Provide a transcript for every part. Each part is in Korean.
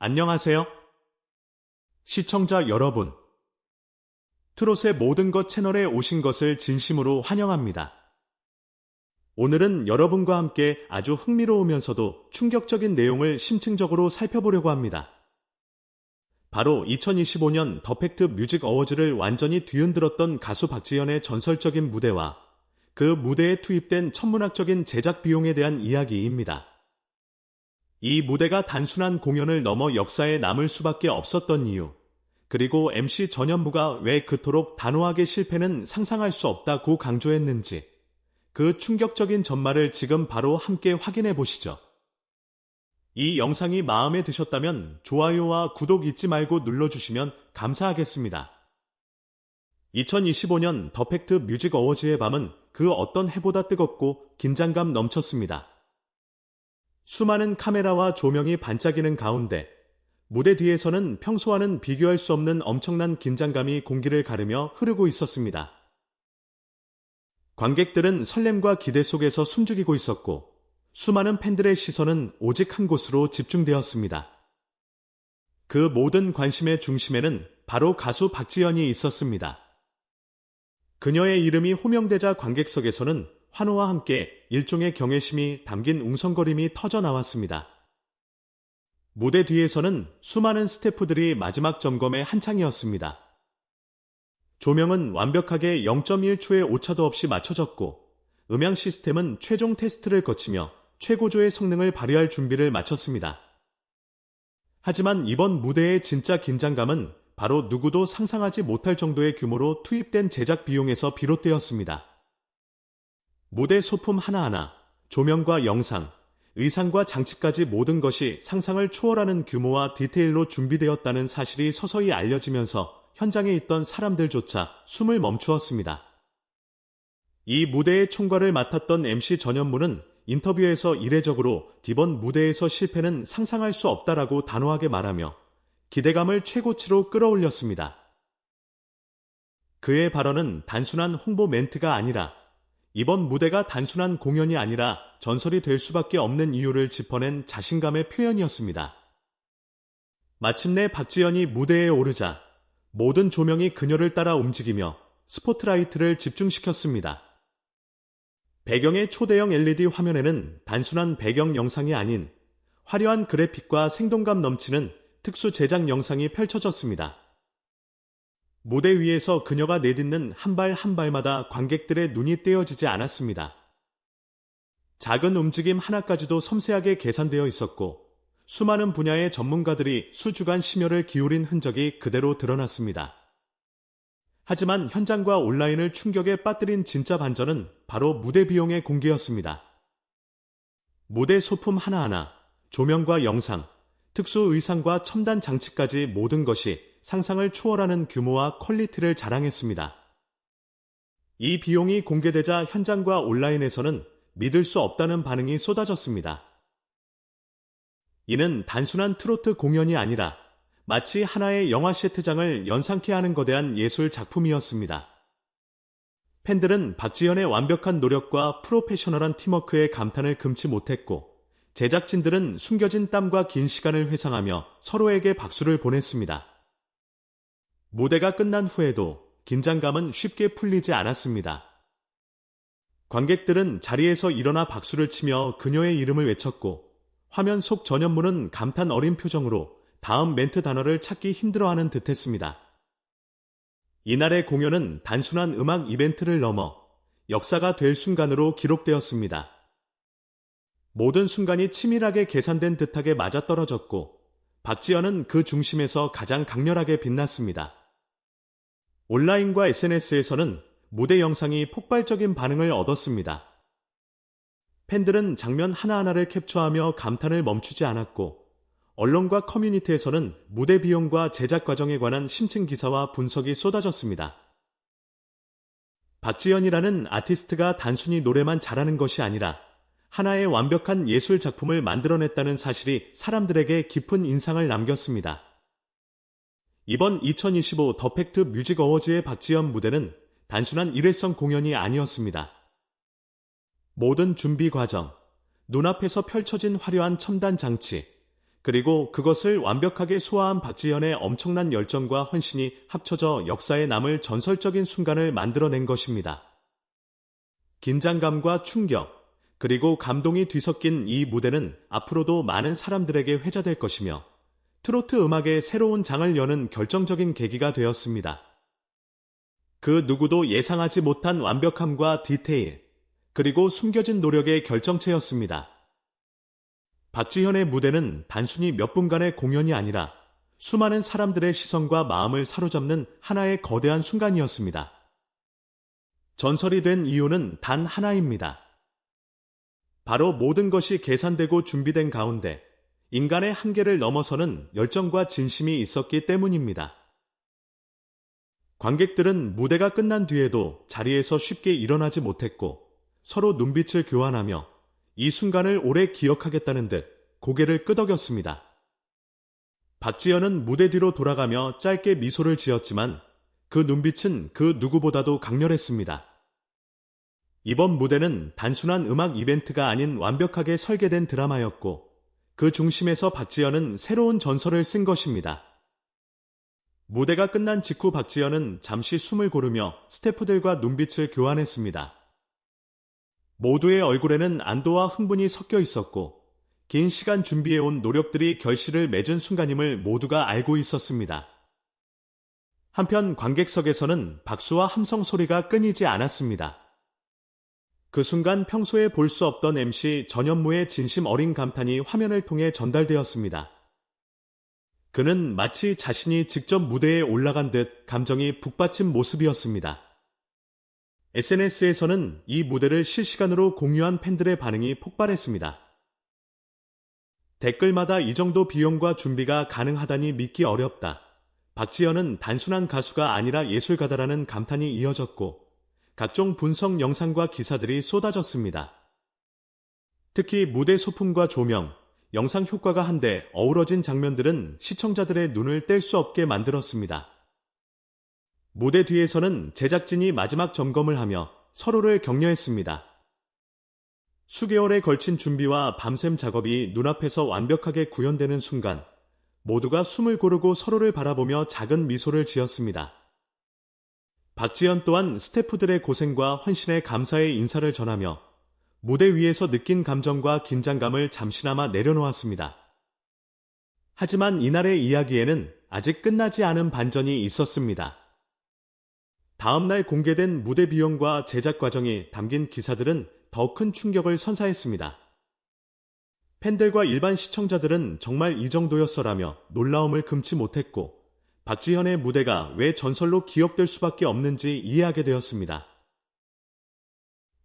안녕하세요. 시청자 여러분. 트롯의 모든 것 채널에 오신 것을 진심으로 환영합니다. 오늘은 여러분과 함께 아주 흥미로우면서도 충격적인 내용을 심층적으로 살펴보려고 합니다. 바로 2025년 더 팩트 뮤직 어워즈를 완전히 뒤흔들었던 가수 박지현의 전설적인 무대와 그 무대에 투입된 천문학적인 제작 비용에 대한 이야기입니다. 이 무대가 단순한 공연을 넘어 역사에 남을 수밖에 없었던 이유, 그리고 MC 전현무가 왜 그토록 단호하게 실패는 상상할 수 없다고 강조했는지, 그 충격적인 전말을 지금 바로 함께 확인해 보시죠. 이 영상이 마음에 드셨다면 좋아요와 구독 잊지 말고 눌러주시면 감사하겠습니다. 2025년 더팩트 뮤직 어워즈의 밤은 그 어떤 해보다 뜨겁고 긴장감 넘쳤습니다. 수많은 카메라와 조명이 반짝이는 가운데 무대 뒤에서는 평소와는 비교할 수 없는 엄청난 긴장감이 공기를 가르며 흐르고 있었습니다. 관객들은 설렘과 기대 속에서 숨죽이고 있었고 수많은 팬들의 시선은 오직 한 곳으로 집중되었습니다. 그 모든 관심의 중심에는 바로 가수 박지연이 있었습니다. 그녀의 이름이 호명되자 관객석에서는 환호와 함께 일종의 경외심이 담긴 웅성거림이 터져 나왔습니다. 무대 뒤에서는 수많은 스태프들이 마지막 점검에 한창이었습니다. 조명은 완벽하게 0.1초의 오차도 없이 맞춰졌고 음향 시스템은 최종 테스트를 거치며 최고조의 성능을 발휘할 준비를 마쳤습니다. 하지만 이번 무대의 진짜 긴장감은 바로 누구도 상상하지 못할 정도의 규모로 투입된 제작 비용에서 비롯되었습니다. 무대 소품 하나하나, 조명과 영상, 의상과 장치까지 모든 것이 상상을 초월하는 규모와 디테일로 준비되었다는 사실이 서서히 알려지면서 현장에 있던 사람들조차 숨을 멈추었습니다. 이 무대의 총괄을 맡았던 MC 전현무는 인터뷰에서 이례적으로 이번 무대에서 실패는 상상할 수 없다라고 단호하게 말하며 기대감을 최고치로 끌어올렸습니다. 그의 발언은 단순한 홍보 멘트가 아니라 이번 무대가 단순한 공연이 아니라 전설이 될 수밖에 없는 이유를 짚어낸 자신감의 표현이었습니다. 마침내 박지연이 무대에 오르자 모든 조명이 그녀를 따라 움직이며 스포트라이트를 집중시켰습니다. 배경의 초대형 LED 화면에는 단순한 배경 영상이 아닌 화려한 그래픽과 생동감 넘치는 특수 제작 영상이 펼쳐졌습니다. 무대 위에서 그녀가 내딛는 한발한 발마다 관객들의 눈이 떼어지지 않았습니다. 작은 움직임 하나까지도 섬세하게 계산되어 있었고 수많은 분야의 전문가들이 수주간 심혈을 기울인 흔적이 그대로 드러났습니다. 하지만 현장과 온라인을 충격에 빠뜨린 진짜 반전은 바로 무대 비용의 공개였습니다. 무대 소품 하나하나, 조명과 영상, 특수 의상과 첨단 장치까지 모든 것이 상상을 초월하는 규모와 퀄리티를 자랑했습니다. 이 비용이 공개되자 현장과 온라인에서는 믿을 수 없다는 반응이 쏟아졌습니다. 이는 단순한 트로트 공연이 아니라 마치 하나의 영화 세트장을 연상케 하는 거대한 예술 작품이었습니다. 팬들은 박지현의 완벽한 노력과 프로페셔널한 팀워크에 감탄을 금치 못했고 제작진들은 숨겨진 땀과 긴 시간을 회상하며 서로에게 박수를 보냈습니다. 무대가 끝난 후에도 긴장감은 쉽게 풀리지 않았습니다. 관객들은 자리에서 일어나 박수를 치며 그녀의 이름을 외쳤고 화면 속 전현무는 감탄 어린 표정으로 다음 멘트 단어를 찾기 힘들어하는 듯했습니다. 이날의 공연은 단순한 음악 이벤트를 넘어 역사가 될 순간으로 기록되었습니다. 모든 순간이 치밀하게 계산된 듯하게 맞아떨어졌고 박지연은 그 중심에서 가장 강렬하게 빛났습니다. 온라인과 SNS에서는 무대 영상이 폭발적인 반응을 얻었습니다. 팬들은 장면 하나하나를 캡처하며 감탄을 멈추지 않았고 언론과 커뮤니티에서는 무대 비용과 제작 과정에 관한 심층 기사와 분석이 쏟아졌습니다. 박지연이라는 아티스트가 단순히 노래만 잘하는 것이 아니라 하나의 완벽한 예술 작품을 만들어냈다는 사실이 사람들에게 깊은 인상을 남겼습니다. 이번 2025 더팩트 뮤직 어워즈의 박지연 무대는 단순한 일회성 공연이 아니었습니다. 모든 준비 과정, 눈앞에서 펼쳐진 화려한 첨단 장치, 그리고 그것을 완벽하게 소화한 박지현의 엄청난 열정과 헌신이 합쳐져 역사에 남을 전설적인 순간을 만들어낸 것입니다. 긴장감과 충격, 그리고 감동이 뒤섞인 이 무대는 앞으로도 많은 사람들에게 회자될 것이며 트로트 음악의 새로운 장을 여는 결정적인 계기가 되었습니다. 그 누구도 예상하지 못한 완벽함과 디테일, 그리고 숨겨진 노력의 결정체였습니다. 박지현의 무대는 단순히 몇 분간의 공연이 아니라 수많은 사람들의 시선과 마음을 사로잡는 하나의 거대한 순간이었습니다. 전설이 된 이유는 단 하나입니다. 바로 모든 것이 계산되고 준비된 가운데 인간의 한계를 넘어서는 열정과 진심이 있었기 때문입니다. 관객들은 무대가 끝난 뒤에도 자리에서 쉽게 일어나지 못했고 서로 눈빛을 교환하며 이 순간을 오래 기억하겠다는 듯 고개를 끄덕였습니다. 박지현은 무대 뒤로 돌아가며 짧게 미소를 지었지만 그 눈빛은 그 누구보다도 강렬했습니다. 이번 무대는 단순한 음악 이벤트가 아닌 완벽하게 설계된 드라마였고 그 중심에서 박지현은 새로운 전설을 쓴 것입니다. 무대가 끝난 직후 박지현은 잠시 숨을 고르며 스태프들과 눈빛을 교환했습니다. 모두의 얼굴에는 안도와 흥분이 섞여 있었고 긴 시간 준비해온 노력들이 결실을 맺은 순간임을 모두가 알고 있었습니다. 한편 관객석에서는 박수와 함성 소리가 끊이지 않았습니다. 그 순간 평소에 볼 수 없던 MC 전현무의 진심 어린 감탄이 화면을 통해 전달되었습니다. 그는 마치 자신이 직접 무대에 올라간 듯 감정이 북받친 모습이었습니다. SNS에서는 이 무대를 실시간으로 공유한 팬들의 반응이 폭발했습니다. 댓글마다 이 정도 비용과 준비가 가능하다니 믿기 어렵다. 박지현은 단순한 가수가 아니라 예술가다라는 감탄이 이어졌고 각종 분석 영상과 기사들이 쏟아졌습니다. 특히 무대 소품과 조명, 영상 효과가 한데 어우러진 장면들은 시청자들의 눈을 뗄 수 없게 만들었습니다. 무대 뒤에서는 제작진이 마지막 점검을 하며 서로를 격려했습니다. 수개월에 걸친 준비와 밤샘 작업이 눈앞에서 완벽하게 구현되는 순간 모두가 숨을 고르고 서로를 바라보며 작은 미소를 지었습니다. 박지현 또한 스태프들의 고생과 헌신에 감사의 인사를 전하며 무대 위에서 느낀 감정과 긴장감을 잠시나마 내려놓았습니다. 하지만 이날의 이야기에는 아직 끝나지 않은 반전이 있었습니다. 다음날 공개된 무대 비용과 제작 과정이 담긴 기사들은 더 큰 충격을 선사했습니다. 팬들과 일반 시청자들은 정말 이 정도였어라며 놀라움을 금치 못했고 박지현의 무대가 왜 전설로 기억될 수밖에 없는지 이해하게 되었습니다.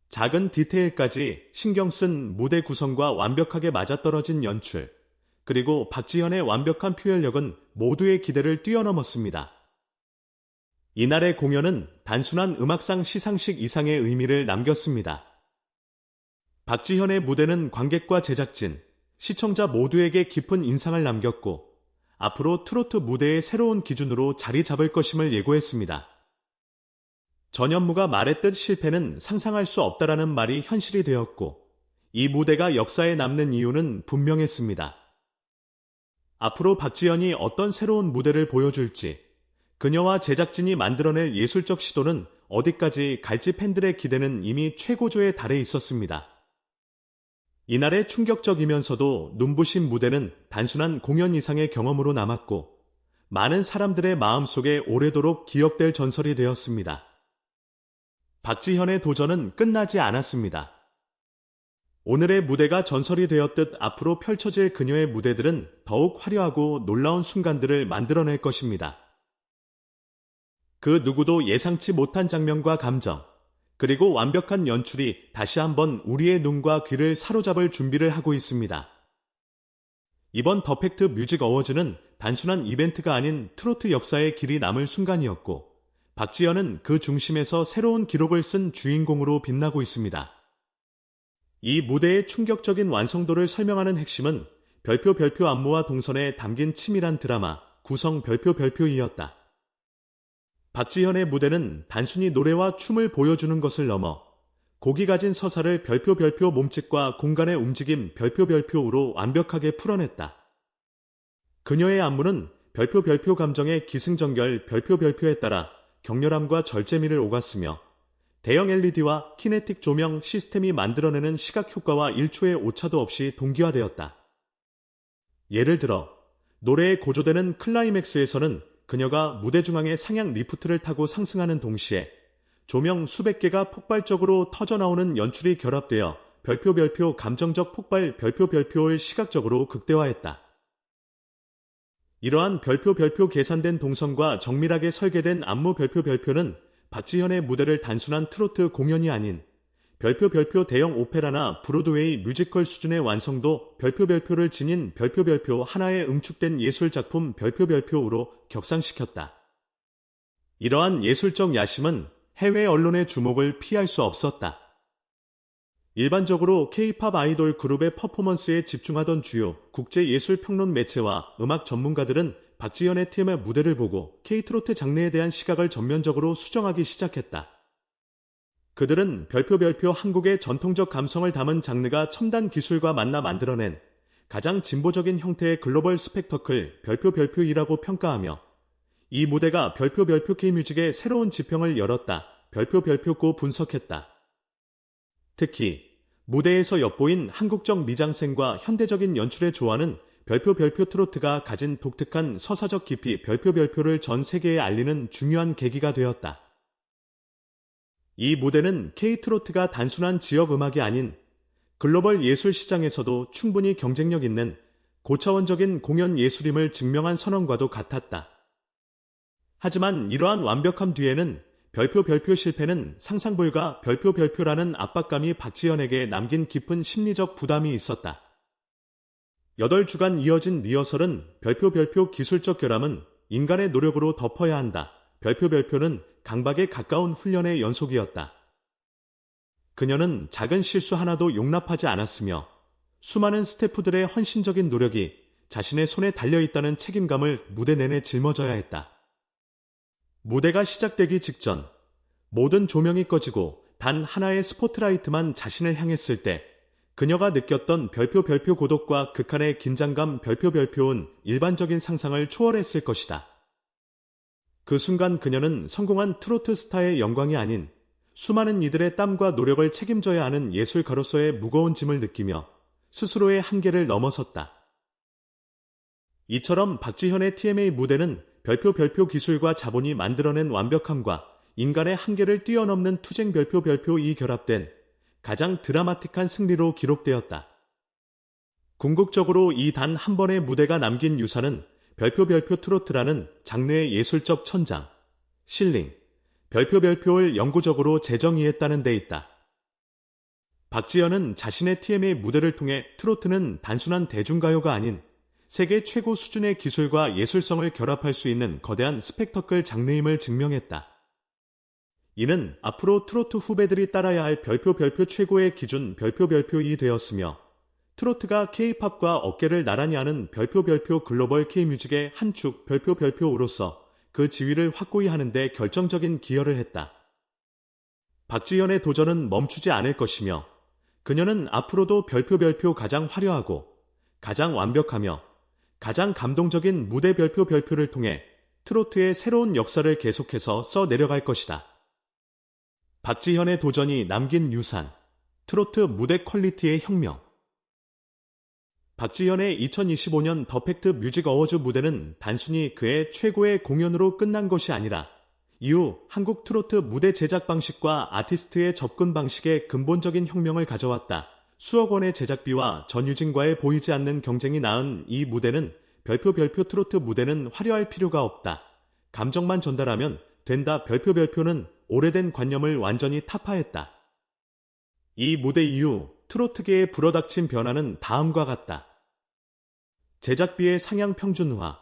작은 디테일까지 신경 쓴 무대 구성과 완벽하게 맞아떨어진 연출, 그리고 박지현의 완벽한 표현력은 모두의 기대를 뛰어넘었습니다. 이날의 공연은 단순한 음악상 시상식 이상의 의미를 남겼습니다. 박지현의 무대는 관객과 제작진, 시청자 모두에게 깊은 인상을 남겼고 앞으로 트로트 무대의 새로운 기준으로 자리 잡을 것임을 예고했습니다. 전현무가 말했듯 실패는 상상할 수 없다라는 말이 현실이 되었고 이 무대가 역사에 남는 이유는 분명했습니다. 앞으로 박지현이 어떤 새로운 무대를 보여줄지 그녀와 제작진이 만들어낼 예술적 시도는 어디까지 갈지 팬들의 기대는 이미 최고조에 달해 있었습니다. 이날의 충격적이면서도 눈부신 무대는 단순한 공연 이상의 경험으로 남았고 많은 사람들의 마음속에 오래도록 기억될 전설이 되었습니다. 박지현의 도전은 끝나지 않았습니다. 오늘의 무대가 전설이 되었듯 앞으로 펼쳐질 그녀의 무대들은 더욱 화려하고 놀라운 순간들을 만들어낼 것입니다. 그 누구도 예상치 못한 장면과 감정, 그리고 완벽한 연출이 다시 한번 우리의 눈과 귀를 사로잡을 준비를 하고 있습니다. 이번 더펙트 뮤직 어워즈는 단순한 이벤트가 아닌 트로트 역사의 길이 남을 순간이었고, 박지현은 그 중심에서 새로운 기록을 쓴 주인공으로 빛나고 있습니다. 이 무대의 충격적인 완성도를 설명하는 핵심은 별표 별표 안무와 동선에 담긴 치밀한 드라마, 구성 별표 별표이었다. 박지현의 무대는 단순히 노래와 춤을 보여주는 것을 넘어 곡이 가진 서사를 별표 별표 몸짓과 공간의 움직임 별표 별표로 완벽하게 풀어냈다. 그녀의 안무는 별표 별표 감정의 기승전결 별표 별표에 따라 격렬함과 절제미를 오갔으며 대형 LED와 키네틱 조명 시스템이 만들어내는 시각 효과와 1초의 오차도 없이 동기화되었다. 예를 들어 노래에 고조되는 클라이맥스에서는 그녀가 무대 중앙의 상향 리프트를 타고 상승하는 동시에 조명 수백 개가 폭발적으로 터져나오는 연출이 결합되어 별표 별표 감정적 폭발 별표 별표를 시각적으로 극대화했다. 이러한 별표 별표 계산된 동선과 정밀하게 설계된 안무 별표 별표는 박지현의 무대를 단순한 트로트 공연이 아닌 별표 별표 대형 오페라나 브로드웨이 뮤지컬 수준의 완성도 별표 별표를 지닌 별표 별표 하나의 응축된 예술 작품 별표 별표로 격상시켰다. 이러한 예술적 야심은 해외 언론의 주목을 피할 수 없었다. 일반적으로 K-팝 아이돌 그룹의 퍼포먼스에 집중하던 주요 국제 예술 평론 매체와 음악 전문가들은 박지현의 팀의 무대를 보고 K-트로트 장르에 대한 시각을 전면적으로 수정하기 시작했다. 그들은 별표 별표 한국의 전통적 감성을 담은 장르가 첨단 기술과 만나 만들어낸 가장 진보적인 형태의 글로벌 스펙터클 별표 별표이라고 평가하며 이 무대가 별표 별표 K뮤직의 새로운 지평을 열었다. 별표 별표고 분석했다. 특히 무대에서 엿보인 한국적 미장센과 현대적인 연출의 조화는 별표 별표 트로트가 가진 독특한 서사적 깊이 별표 별표를 전 세계에 알리는 중요한 계기가 되었다. 이 무대는 K-트로트가 단순한 지역 음악이 아닌 글로벌 예술 시장에서도 충분히 경쟁력 있는 고차원적인 공연 예술임을 증명한 선언과도 같았다. 하지만 이러한 완벽함 뒤에는 별표 별표 실패는 상상 불가 별표 별표라는 압박감이 박지현에게 남긴 깊은 심리적 부담이 있었다. 8주간 이어진 리허설은 별표 별표 기술적 결함은 인간의 노력으로 덮어야 한다. 별표 별표는 강박에 가까운 훈련의 연속이었다. 그녀는 작은 실수 하나도 용납하지 않았으며 수많은 스태프들의 헌신적인 노력이 자신의 손에 달려있다는 책임감을 무대 내내 짊어져야 했다. 무대가 시작되기 직전 모든 조명이 꺼지고 단 하나의 스포트라이트만 자신을 향했을 때 그녀가 느꼈던 별표 별표 고독과 극한의 긴장감 별표 별표는 일반적인 상상을 초월했을 것이다. 그 순간 그녀는 성공한 트로트 스타의 영광이 아닌 수많은 이들의 땀과 노력을 책임져야 하는 예술가로서의 무거운 짐을 느끼며 스스로의 한계를 넘어섰다. 이처럼 박지현의 TMA 무대는 별표 별표 기술과 자본이 만들어낸 완벽함과 인간의 한계를 뛰어넘는 투쟁 별표 별표 이 결합된 가장 드라마틱한 승리로 기록되었다. 궁극적으로 이 단 한 번의 무대가 남긴 유산은 별표 별표 트로트라는 장르의 예술적 천장, 실링, 별표 별표를 영구적으로 재정의했다는 데 있다. 박지현은 자신의 TM의 무대를 통해 트로트는 단순한 대중가요가 아닌 세계 최고 수준의 기술과 예술성을 결합할 수 있는 거대한 스펙터클 장르임을 증명했다. 이는 앞으로 트로트 후배들이 따라야 할 별표 별표 최고의 기준 별표 별표이 되었으며 트로트가 K-팝과 어깨를 나란히 하는 별표 별표 글로벌 K-뮤직의 한 축 별표 별표로서 그 지위를 확고히 하는데 결정적인 기여를 했다. 박지현의 도전은 멈추지 않을 것이며 그녀는 앞으로도 별표 별표 가장 화려하고 가장 완벽하며 가장 감동적인 무대 별표 별표를 통해 트로트의 새로운 역사를 계속해서 써 내려갈 것이다. 박지현의 도전이 남긴 유산, 트로트 무대 퀄리티의 혁명. 박지현의 2025년 더 팩트 뮤직 어워즈 무대는 단순히 그의 최고의 공연으로 끝난 것이 아니라 이후 한국 트로트 무대 제작 방식과 아티스트의 접근 방식에 근본적인 혁명을 가져왔다. 수억 원의 제작비와 전유진과의 보이지 않는 경쟁이 낳은 이 무대는 별표 별표 트로트 무대는 화려할 필요가 없다. 감정만 전달하면 된다. 별표 별표는 오래된 관념을 완전히 타파했다. 이 무대 이후 트로트계에 불어닥친 변화는 다음과 같다. 제작비의 상향 평준화,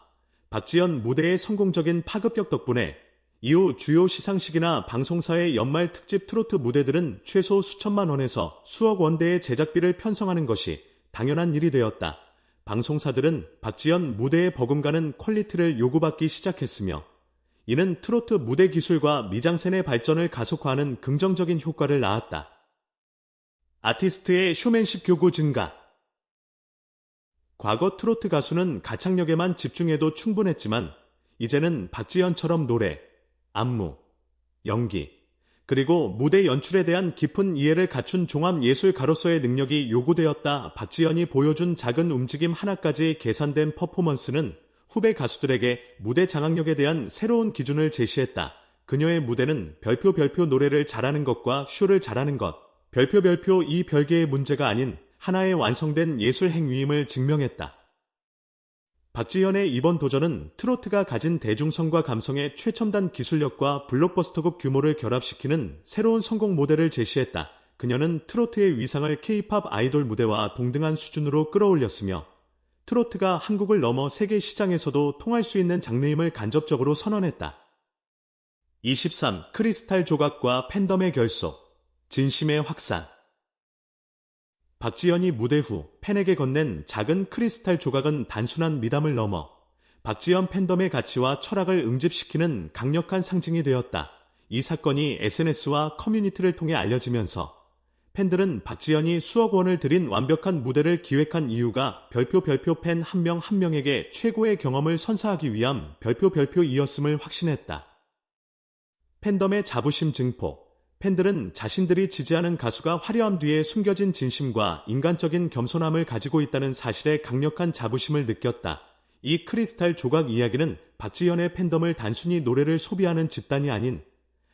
박지연 무대의 성공적인 파급력 덕분에 이후 주요 시상식이나 방송사의 연말 특집 트로트 무대들은 최소 수천만 원에서 수억 원대의 제작비를 편성하는 것이 당연한 일이 되었다. 방송사들은 박지연 무대에 버금가는 퀄리티를 요구받기 시작했으며 이는 트로트 무대 기술과 미장센의 발전을 가속화하는 긍정적인 효과를 낳았다. 아티스트의 쇼맨십 교구 증가 과거 트로트 가수는 가창력에만 집중해도 충분했지만 이제는 박지현처럼 노래, 안무, 연기, 그리고 무대 연출에 대한 깊은 이해를 갖춘 종합 예술가로서의 능력이 요구되었다. 박지현이 보여준 작은 움직임 하나까지 계산된 퍼포먼스는 후배 가수들에게 무대 장악력에 대한 새로운 기준을 제시했다. 그녀의 무대는 별표 별표 노래를 잘하는 것과 쇼를 잘하는 것, 별표 별표 이 별개의 문제가 아닌 하나의 완성된 예술 행위임을 증명했다. 박지현의 이번 도전은 트로트가 가진 대중성과 감성의 최첨단 기술력과 블록버스터급 규모를 결합시키는 새로운 성공 모델을 제시했다. 그녀는 트로트의 위상을 K-팝 아이돌 무대와 동등한 수준으로 끌어올렸으며 트로트가 한국을 넘어 세계 시장에서도 통할 수 있는 장르임을 간접적으로 선언했다. 23. 크리스탈 조각과 팬덤의 결속, 진심의 확산 박지현이 무대 후 팬에게 건넨 작은 크리스탈 조각은 단순한 미담을 넘어 박지현 팬덤의 가치와 철학을 응집시키는 강력한 상징이 되었다. 이 사건이 SNS와 커뮤니티를 통해 알려지면서 팬들은 박지현이 수억 원을 들인 완벽한 무대를 기획한 이유가 별표 별표 팬 한 명한 명에게 최고의 경험을 선사하기 위함 별표 별표이었음을 확신했다. 팬덤의 자부심 증폭, 팬들은 자신들이 지지하는 가수가 화려함 뒤에 숨겨진 진심과 인간적인 겸손함을 가지고 있다는 사실에 강력한 자부심을 느꼈다. 이 크리스탈 조각 이야기는 박지현의 팬덤을 단순히 노래를 소비하는 집단이 아닌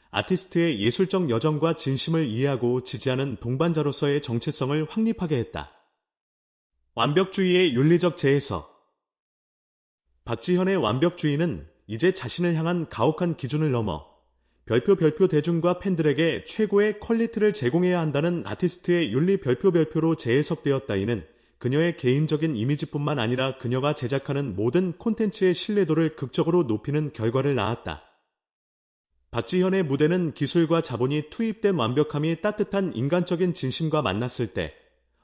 아티스트의 예술적 여정과 진심을 이해하고 지지하는 동반자로서의 정체성을 확립하게 했다. 완벽주의의 윤리적 재해석 박지현의 완벽주의는 이제 자신을 향한 가혹한 기준을 넘어 별표 별표 대중과 팬들에게 최고의 퀄리티를 제공해야 한다는 아티스트의 윤리 별표 별표로 재해석되었다. 이는 그녀의 개인적인 이미지뿐만 아니라 그녀가 제작하는 모든 콘텐츠의 신뢰도를 극적으로 높이는 결과를 낳았다. 박지현의 무대는 기술과 자본이 투입된 완벽함이 따뜻한 인간적인 진심과 만났을 때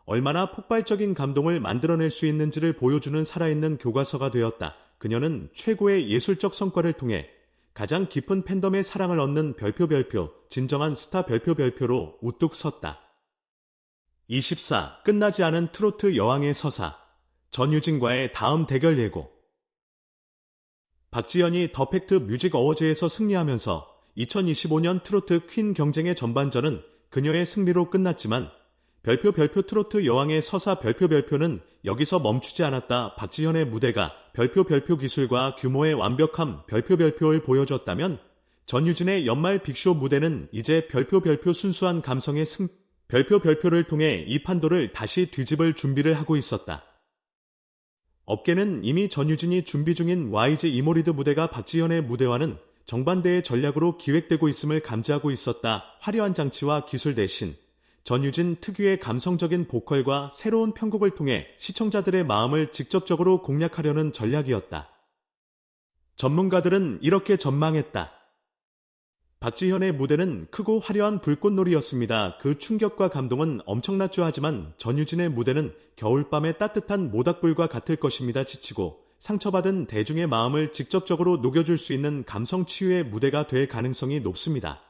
얼마나 폭발적인 감동을 만들어낼 수 있는지를 보여주는 살아있는 교과서가 되었다. 그녀는 최고의 예술적 성과를 통해 가장 깊은 팬덤의 사랑을 얻는 별표 별표, 진정한 스타 별표 별표로 우뚝 섰다. 24. 끝나지 않은 트로트 여왕의 서사. 전유진과의 다음 대결 예고. 박지현이 더 팩트 뮤직 어워즈에서 승리하면서 2025년 트로트 퀸 경쟁의 전반전은 그녀의 승리로 끝났지만 별표 별표 트로트 여왕의 서사 별표 별표는 여기서 멈추지 않았다. 박지현의 무대가 별표 별표 기술과 규모의 완벽함 별표 별표를 보여줬다면 전유진의 연말 빅쇼 무대는 이제 별표 별표 순수한 감성의 승 별표 별표를 통해 이 판도를 다시 뒤집을 준비를 하고 있었다. 업계는 이미 전유진이 준비 중인 YG 이모리드 무대가 박지현의 무대와는 정반대의 전략으로 기획되고 있음을 감지하고 있었다. 화려한 장치와 기술 대신 전유진 특유의 감성적인 보컬과 새로운 편곡을 통해 시청자들의 마음을 직접적으로 공략하려는 전략이었다. 전문가들은 이렇게 전망했다. 박지현의 무대는 크고 화려한 불꽃놀이였습니다. 그 충격과 감동은 엄청났죠 하지만 전유진의 무대는 겨울밤의 따뜻한 모닥불과 같을 것입니다. 지치고 상처받은 대중의 마음을 직접적으로 녹여줄 수 있는 감성 치유의 무대가 될 가능성이 높습니다.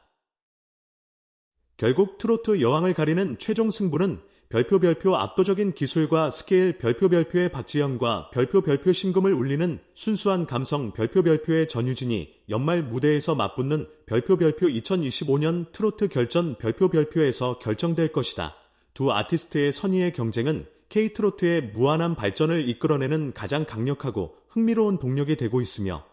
결국 트로트 여왕을 가리는 최종 승부는 별표 별표 압도적인 기술과 스케일 별표 별표의 박지현과 별표 별표 심금을 울리는 순수한 감성 별표 별표의 전유진이 연말 무대에서 맞붙는 별표 별표 2025년 트로트 결전 별표 별표에서 결정될 것이다. 두 아티스트의 선의의 경쟁은 K트로트의 무한한 발전을 이끌어내는 가장 강력하고 흥미로운 동력이 되고 있으며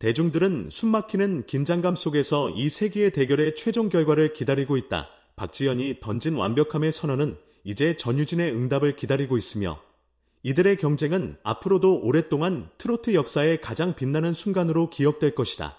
대중들은 숨막히는 긴장감 속에서 이 세기의 대결의 최종 결과를 기다리고 있다. 박지현이 던진 완벽함의 선언은 이제 전유진의 응답을 기다리고 있으며 이들의 경쟁은 앞으로도 오랫동안 트로트 역사의 가장 빛나는 순간으로 기억될 것이다.